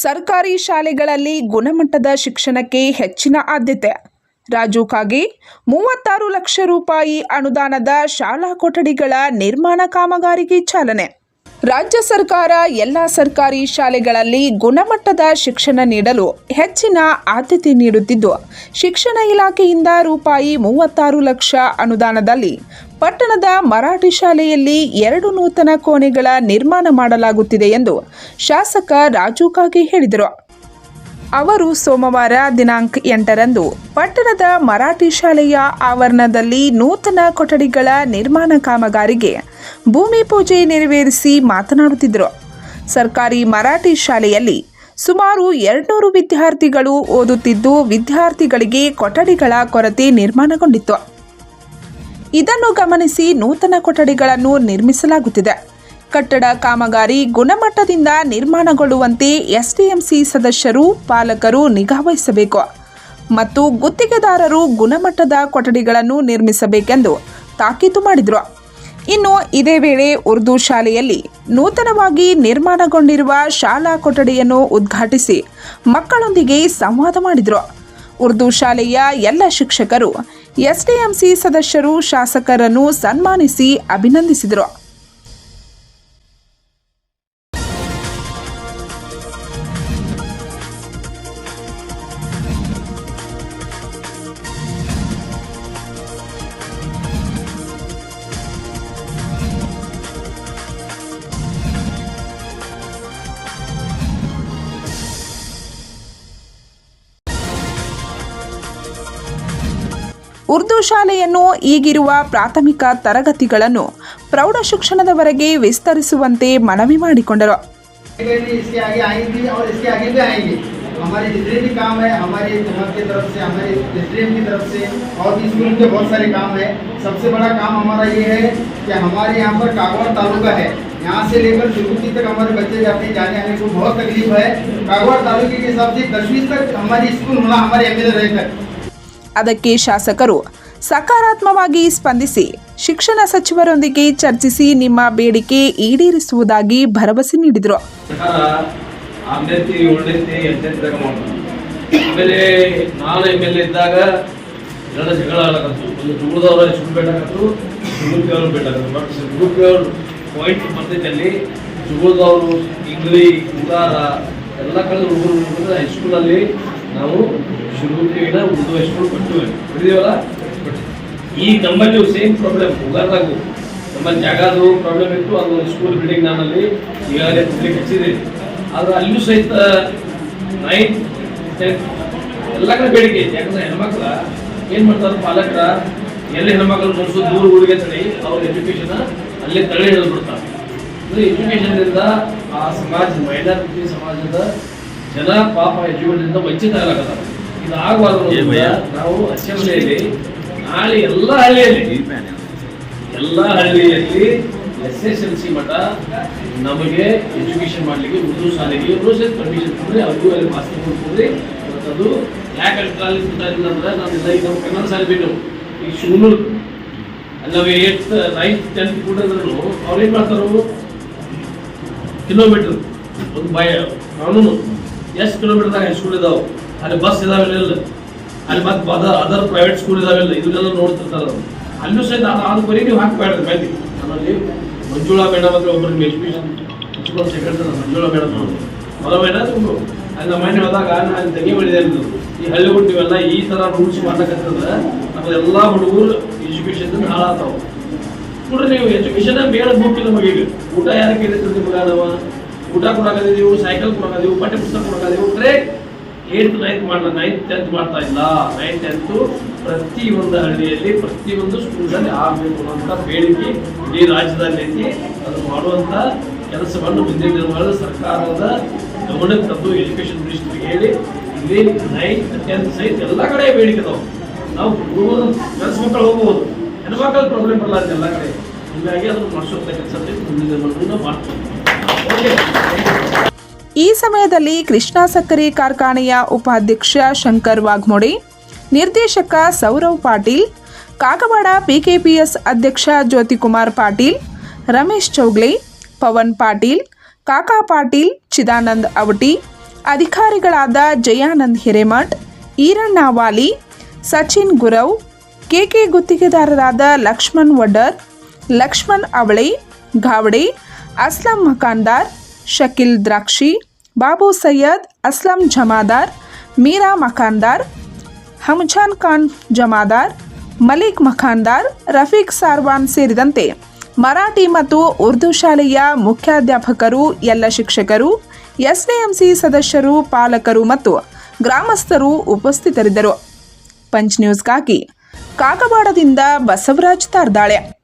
ಸರ್ಕಾರಿ ಶಾಲೆಗಳಲ್ಲಿ ಗುಣಮಟ್ಟದ ಶಿಕ್ಷಣಕ್ಕೆ ಹೆಚ್ಚಿನ ಆದ್ಯತೆ. ರಾಜು ಕಾಗೆ, ಮೂವತ್ತಾರು ಲಕ್ಷ ರೂಪಾಯಿ ಅನುದಾನದ ಶಾಲಾ ಕೊಠಡಿಗಳ ನಿರ್ಮಾಣ ಕಾಮಗಾರಿಗೆ ಚಾಲನೆ. ರಾಜ್ಯ ಸರ್ಕಾರ ಎಲ್ಲ ಸರ್ಕಾರಿ ಶಾಲೆಗಳಲ್ಲಿ ಗುಣಮಟ್ಟದ ಶಿಕ್ಷಣ ನೀಡಲು ಹೆಚ್ಚಿನ ಆದ್ಯತೆ ನೀಡುತ್ತಿದ್ದು, ಶಿಕ್ಷಣ ಇಲಾಖೆಯಿಂದ ರೂಪಾಯಿ ಮೂವತ್ತಾರು ಲಕ್ಷ ಅನುದಾನದಲ್ಲಿ ಪಟ್ಟಣದ ಮರಾಠಿ ಶಾಲೆಯಲ್ಲಿ ಎರಡು ನೂತನ ಕೋಣೆಗಳ ನಿರ್ಮಾಣ ಮಾಡಲಾಗುತ್ತಿದೆ ಎಂದು ಶಾಸಕ ರಾಜು ಕಾಗೆ ಹೇಳಿದರು. ಅವರು ಸೋಮವಾರ ದಿನಾಂಕ ಎಂಟರಂದು ಪಟ್ಟಣದ ಮರಾಠಿ ಶಾಲೆಯ ಆವರಣದಲ್ಲಿ ನೂತನ ಕೊಠಡಿಗಳ ನಿರ್ಮಾಣ ಕಾಮಗಾರಿಗೆ ಭೂಮಿ ಪೂಜೆ ನೆರವೇರಿಸಿ ಮಾತನಾಡುತ್ತಿದ್ದರು. ಸರ್ಕಾರಿ ಮರಾಠಿ ಶಾಲೆಯಲ್ಲಿ ಸುಮಾರು ಎರಡ್ನೂರು ವಿದ್ಯಾರ್ಥಿಗಳು ಓದುತ್ತಿದ್ದು ವಿದ್ಯಾರ್ಥಿಗಳಿಗೆ ಕೊಠಡಿಗಳ ಕೊರತೆ ನಿರ್ಮಾಣಗೊಂಡಿತ್ತು. ಇದನ್ನು ಗಮನಿಸಿ ನೂತನ ಕೊಠಡಿಗಳನ್ನು ನಿರ್ಮಿಸಲಾಗುತ್ತಿದೆ. ಕಟ್ಟಡ ಕಾಮಗಾರಿ ಗುಣಮಟ್ಟದಿಂದ ನಿರ್ಮಾಣಗೊಳ್ಳುವಂತೆ ಎಸ್ಡಿಎಂಸಿ ಸದಸ್ಯರು, ಪಾಲಕರು ನಿಗಾವಹಿಸಬೇಕು ಮತ್ತು ಗುತ್ತಿಗೆದಾರರು ಗುಣಮಟ್ಟದ ಕೊಠಡಿಗಳನ್ನು ನಿರ್ಮಿಸಬೇಕೆಂದು ತಾಕೀತು ಮಾಡಿದರು. ಇನ್ನು ಇದೇ ವೇಳೆ ಉರ್ದು ಶಾಲೆಯಲ್ಲಿ ನೂತನವಾಗಿ ನಿರ್ಮಾಣಗೊಂಡಿರುವ ಶಾಲಾ ಕೊಠಡಿಯನ್ನು ಉದ್ಘಾಟಿಸಿ ಮಕ್ಕಳೊಂದಿಗೆ ಸಂವಾದ ಮಾಡಿದರು. ಉರ್ದು ಶಾಲೆಯ ಎಲ್ಲ ಶಿಕ್ಷಕರು, ಎಸ್ಡಿಎಂಸಿ ಸದಸ್ಯರು, ಶಾಸಕರನ್ನು ಸನ್ಮಾನಿಸಿ ಅಭಿನಂದಿಸಿದರು. ಉರ್ದು ಶಾಲೆಯನ್ನು ಈಗಿರುವ ಪ್ರಾಥಮಿಕ ತರಗತಿಗಳನ್ನು ಪ್ರೌಢ ಶಿಕ್ಷಣದವರೆಗೆ ವಿಸ್ತರಿಸುವಂತೆ ಮನವಿ ಮಾಡಿಕೊಂಡರು यहाँ से लेकर तिरुपति तक हमारे बच्चे जाते जाने आने को बहुत तकलीफ है कागवाड़ तालुके के हिसाब से दसवीं तक हमारी स्कूल होना हमारे एम एल रहकर ಅದಕ್ಕೆ ಶಾಸಕರು ಸಕಾರಾತ್ಮವಾಗಿ ಸ್ಪಂದಿಸಿ ಶಿಕ್ಷಣ ಸಚಿವರೊಂದಿಗೆ ಚರ್ಚಿಸಿ ನಿಮ್ಮ ಬೇಡಿಕೆ ಈಡೇರಿಸುವುದಾಗಿ ಭರವಸೆ ನೀಡಿದರು. ಎಲ್ಲ ಕಡೆ ಹುಡುಗರು ಹೈಸ್ಕೂಲಲ್ಲಿ ನಾವು ಶುರುವಿನ ಉರ್ದು ಹೈಸ್ಕೂಲ್ ಕೊಟ್ಟು ಕೊಟ್ಟಿದ್ದೀವಲ್ಲ ಈ ನಮ್ಮಲ್ಲಿ ಸೇಮ್ ಪ್ರಾಬ್ಲಮ್ ಉಗಾರದಾಗು ನಮ್ಮಲ್ಲಿ ಜಾಗದು ಪ್ರಾಬ್ಲಮ್ ಇತ್ತು, ಅದು ಸ್ಕೂಲ್ ಬಿಲ್ಡಿಂಗ್ ನಾನಲ್ಲಿ ಈಗಾಗಲೇ ಪಬ್ಲಿಕ್ ಹಚ್ಚಿದೆ. ಆದರೆ ಅಲ್ಲೂ ಸಹಿತ ನೈನ್ತ್ ಟೆಂತ್ ಎಲ್ಲ ಕಡೆ ಬೇಡಿಕೆ ಐತೆ ಯಾಕಂದ್ರೆ ಹೆಣ್ಮಕ್ಳ ಏನು ಮಾಡ್ತಾರೆ ಪಾಲಕರ? ಎಲ್ಲಿ ಹೆಣ್ಮಕ್ಳು ಮನಸ್ಸು ದೂರ ಊರಿಗೆ ತಳಿ ಅವ್ರ ಎಜುಕೇಶನ್ ಅಲ್ಲೇ ತಳ್ಳಿ ಹೇಳ್ಬಿಡ್ತಾರೆ. ಇಂದ ಆ ಸಮಾಜ ಮೈನಾರಿಟಿ ಸಮಾಜದ ಜನ ಪಾಪ ಜೀವನದಿಂದ ವಂಚಿತ ಆಗಲಾಗತ್ತಾರ ಇದು ಆಗಬಾರ್ದು ನಾವು ಅಸೆಂಬ್ಲಿಯಲ್ಲಿ ನಾಳೆ ಎಲ್ಲ ಹಳ್ಳಿಯಲ್ಲಿ ಎಲ್ಲ ಹಳ್ಳಿಯಲ್ಲಿ ಎಸ್ ಎಸ್ ಎಲ್ ಸಿ ಮಠ ನಮಗೆ ಎಜುಕೇಶನ್ ಮಾಡಲಿಕ್ಕೆ ಉರ್ದು ಶಾಲೆಗೆ ಪ್ರೋಸೆಸ್ ಪರ್ಮಿಷನ್ ಕೊಡ್ರಿ ಅವ್ರಿಗೂ ಅಲ್ಲಿ ಮಾಸ್ಟರ್ ಕೊಡ್ಕೊಡ್ರಿ ಮತ್ತು ಅದು ಯಾಕೆ ಅಲ್ಲಿ ಇಲ್ಲ ಅಂದ್ರೆ ನಾನೆಲ್ಲ ಈಗ ನಮ್ಮ ಕನ್ನಡ ಶಾಲೆ ಬಿಟ್ಟು ಈ ಅಲ್ಲಿ ನಾವು ಏಟ್ ನೈನ್ತ್ ಟೆಂತ್ ಕೂಡಿದ್ರು ಅವ್ರು ಏನು ಮಾಡ್ತಾರೆ ಕಿಲೋಮೀಟರ್. ಒಂದು ಭಯ ಕಾನೂನು ಎಷ್ಟು ಕಿಲೋಮೀಟರ್ದಾಗ ಹೈಸ್ಕೂಲ್ ಇದಾವೆ? ಅಲ್ಲಿ ಬಸ್ ಇದಾವಿಲ್ಲ ಅಲ್ಲಿ ಮತ್ತೆ ಅದರ್ ಅದರ್ ಪ್ರೈವೇಟ್ ಸ್ಕೂಲ್ ಇದಾವಿಲ್ಲ ಇದನ್ನೆಲ್ಲ ನೋಡ್ತಿರ್ತಾರೆ. ಅಲ್ಲೂ ಸಹಿತ ಅದು ಅದು ಬರೀ ನೀವು ಹಾಕಬೇಡ್ರಿ ಮೇಲೆ ನಮ್ಮಲ್ಲಿ ಮಂಜುಳಾ ಮೇಡಮ್ ಅಂದ್ರೆ ಒಬ್ಬರಿಗೆ education principal secretary Manjula madam ಅವರು ಮೊದಲ ಮೇಡಮ್ ಇವರು ಅಲ್ಲಿ ನಮ್ಮ ಮನೆ ಹೋದಾಗ ಅಲ್ಲಿ ತೆಗೆ ಮಾಡಿದೆ ಈ ಹಳ್ಳಿ ಹುಟ್ಟಿವೆಲ್ಲ ಈ ಥರ ರೂಲ್ಸ್ ನಮ್ಮ ಎಲ್ಲ ಹುಡುಗರು ಎಜುಕೇಶನ್ ಹಾಳಾತಾವ ನೋಡ್ರಿ ನೀವು ಎಜುಕೇಶನ್ ಬೇಡ ಮುಖ್ಯ ನಮಗೆ ಈಗ ಊಟ ಯಾರಕ್ಕೆ ಇರುತ್ತೆ ನಿಮ್ಗೆ ನಾವು ಊಟ ಕೊಡಕದಿದ್ದೀವಿ ಸೈಕಲ್ ಕೊಡಕದೀವಿ ಪಠ್ಯ ಪುಸ್ತಕ ಕೊಡಕದೀವಿ ಬರೇ ಏಟ್ ನೈನ್ತ್ ಮಾಡಲ್ಲ ನೈನ್ತ್ ಟೆಂತ್ ಮಾಡ್ತಾ ಇಲ್ಲ. ನೈನ್ ಟೆಂತ್ ಪ್ರತಿ ಒಂದು ಹಳ್ಳಿಯಲ್ಲಿ ಪ್ರತಿ ಒಂದು ಸ್ಕೂಲ್ನಲ್ಲಿ ಆಗಬೇಕು ಅನ್ನೋಂಥ ಬೇಡಿಕೆ ಇಡೀ ರಾಜ್ಯದಲ್ಲಿ ಅದು ಮಾಡುವಂಥ ಕೆಲಸವನ್ನು ಮುಂದಿನ ದಿನಗಳಲ್ಲಿ ಸರ್ಕಾರದ ಗಮನಕ್ಕೆ ತಂದು ಎಜುಕೇಶನ್ ಮಿನಿಸ್ಟ್ರಿಗೆ ಹೇಳಿ, ಇಲ್ಲಿ ನೈನ್ತ್ ಟೆಂತ್ ಸಹಿತ ಎಲ್ಲ ಕಡೆ ಬೇಡಿಕೆ ಅದಾವೆ. ನಾವು ಹುಡುಗರು ಕೆಲಸ ಮಕ್ಕಳು ಹೋಗ್ಬೋದು. ಹೆಣ್ಮಕ್ಳ ಪ್ರಾಬ್ಲಮ್ ಬರಲ್ಲ ಎಲ್ಲ ಕಡೆ. ಹೀಗಾಗಿ ಅದನ್ನು ಮಾಡಿಸುವಂಥ ಕೆಲಸ ಮುಂದಿನ ದಿನಗಳನ್ನು ಮಾಡ್ತೀವಿ. ಈ ಸಮಯದಲ್ಲಿ ಕೃಷ್ಣಾ ಸಕ್ಕರೆ ಕಾರ್ಖಾನೆಯ ಉಪಾಧ್ಯಕ್ಷ ಶಂಕರ್ ವಾಘ್ಮೋಡೆ ನಿರ್ದೇಶಕ ಸೌರವ್ ಪಾಟೀಲ್, ಕಾಗವಾಡ ಪಿಕೆಪಿಎಸ್ ಅಧ್ಯಕ್ಷ ಜ್ಯೋತಿಕುಮಾರ್ ಪಾಟೀಲ್, ರಮೇಶ್ ಚೌಗ್ಲೆ, ಪವನ್ ಪಾಟೀಲ್, ಕಾಕಾ ಪಾಟೀಲ್, ಚಿದಾನಂದ್ ಅವಟಿ, ಅಧಿಕಾರಿಗಳಾದ ಜಯಾನಂದ್ ಹಿರೇಮಠ್ ಈರಣ್ಣ ವಾಲಿ ಸಚಿನ್ ಗುರವ್ ಕೆಕೆ ಗುತ್ತಿಗೆದಾರರಾದ ಲಕ್ಷ್ಮಣ್ ವಡ್ಡರ್, ಲಕ್ಷ್ಮಣ್ ಅವಳೆ, ಗಾವಡೆ ಅಸ್ಲಂ ಮಕಾನ್ದಾರ್, ಶಕೀಲ್ ದ್ರಾಕ್ಷಿ, ಬಾಬು ಸೈಯದ್, ಅಸ್ಲಂ ಜಮಾದಾರ್, ಮೀರಾ ಮಕಾನ್ದಾರ್, ಹಮ್ಜಾನ್ ಖಾನ್ ಜಮಾದಾರ್, ಮಲಿಕ್ ಮಖಾನ್ದಾರ್ ರಫೀಕ್ ಸಾರ್ವಾನ್ ಸೇರಿದಂತೆ ಮರಾಠಿ ಮತ್ತು ಉರ್ದು ಶಾಲೆಯ ಮುಖ್ಯಾಧ್ಯಾಪಕರು, ಎಲ್ಲ ಶಿಕ್ಷಕರು, ಎಸ್ಡಿಎಂಸಿ ಸದಸ್ಯರು, ಪಾಲಕರು ಮತ್ತು ಗ್ರಾಮಸ್ಥರು ಉಪಸ್ಥಿತರಿದ್ದರು. ಪಂಚ್ ನ್ಯೂಸ್ಗಾಗಿ ಕಾಕವಾಡದಿಂದ ಬಸವರಾಜ್ ತಾರ್ದಾಳೆ.